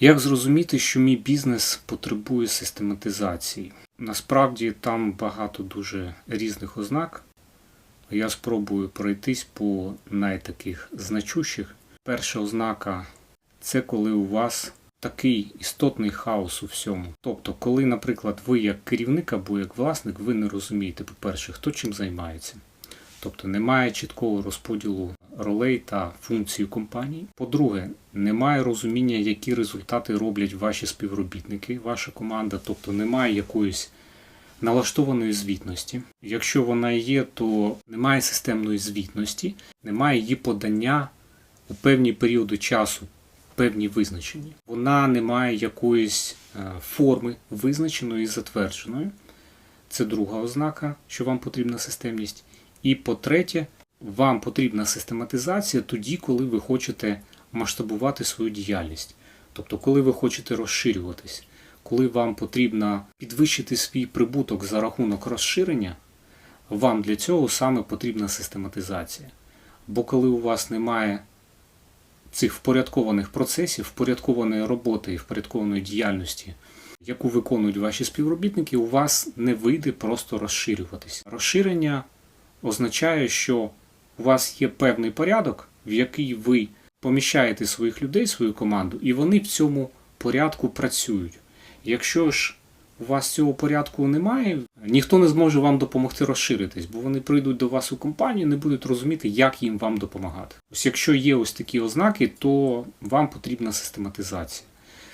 Як зрозуміти, що мій бізнес потребує систематизації? Насправді там багато дуже різних ознак. Я спробую пройтись по найтаких значущих. Перша ознака це коли у вас такий істотний хаос у всьому. Тобто, коли, наприклад, ви як керівник або як власник, ви не розумієте, по-перше, хто чим займається. Тобто немає чіткого розподілу ролей та функцій компанії. По-друге, немає розуміння, які результати роблять ваші співробітники, ваша команда, тобто немає якоїсь налаштованої звітності. Якщо вона є, то немає системної звітності, немає її подання у певні періоди часу, певні визначені. Вона не має якоїсь е, форми визначеної і затвердженої. Це друга ознака, що вам потрібна системність. І по-третє, вам потрібна систематизація тоді, коли ви хочете масштабувати свою діяльність. Тобто, коли ви хочете розширюватись, коли вам потрібно підвищити свій прибуток за рахунок розширення, вам для цього саме потрібна систематизація. Бо коли у вас немає цих впорядкованих процесів, впорядкованої роботи і впорядкованої діяльності, яку виконують ваші співробітники, у вас не вийде просто розширюватись. Розширення означає, що у вас є певний порядок, в який ви поміщаєте своїх людей, свою команду, і вони в цьому порядку працюють. Якщо ж у вас цього порядку немає, ніхто не зможе вам допомогти розширитись, бо вони прийдуть до вас у компанію, не будуть розуміти, як їм вам допомагати. Ось якщо є ось такі ознаки, то вам потрібна систематизація.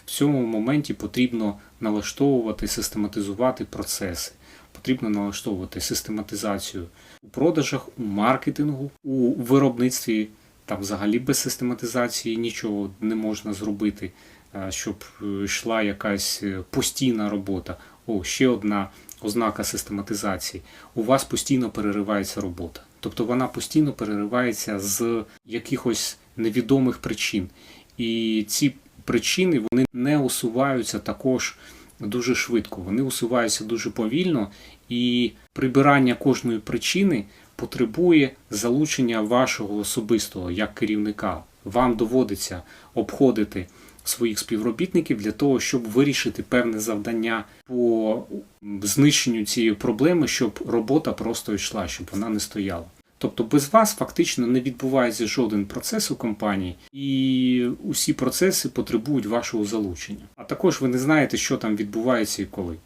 В цьому моменті потрібно налаштовувати, систематизувати процеси. Потрібно налаштовувати систематизацію у продажах, у маркетингу, у виробництві. Там взагалі без систематизації нічого не можна зробити, е, щоб е, йшла якась е, постійна робота. О, ще одна ознака систематизації. У вас постійно переривається робота. Тобто вона постійно переривається з якихось невідомих причин. І ці причини вони не усуваються також дуже швидко. Вони усуваються дуже повільно, і прибирання кожної причини потребує залучення вашого особистого як керівника. Вам доводиться обходити своїх співробітників для того, щоб вирішити певне завдання по знищенню цієї проблеми, щоб робота просто йшла, щоб вона не стояла. Тобто без вас фактично не відбувається жоден процес у компанії, і усі процеси потребують вашого залучення. А також ви не знаєте, що там відбувається і коли.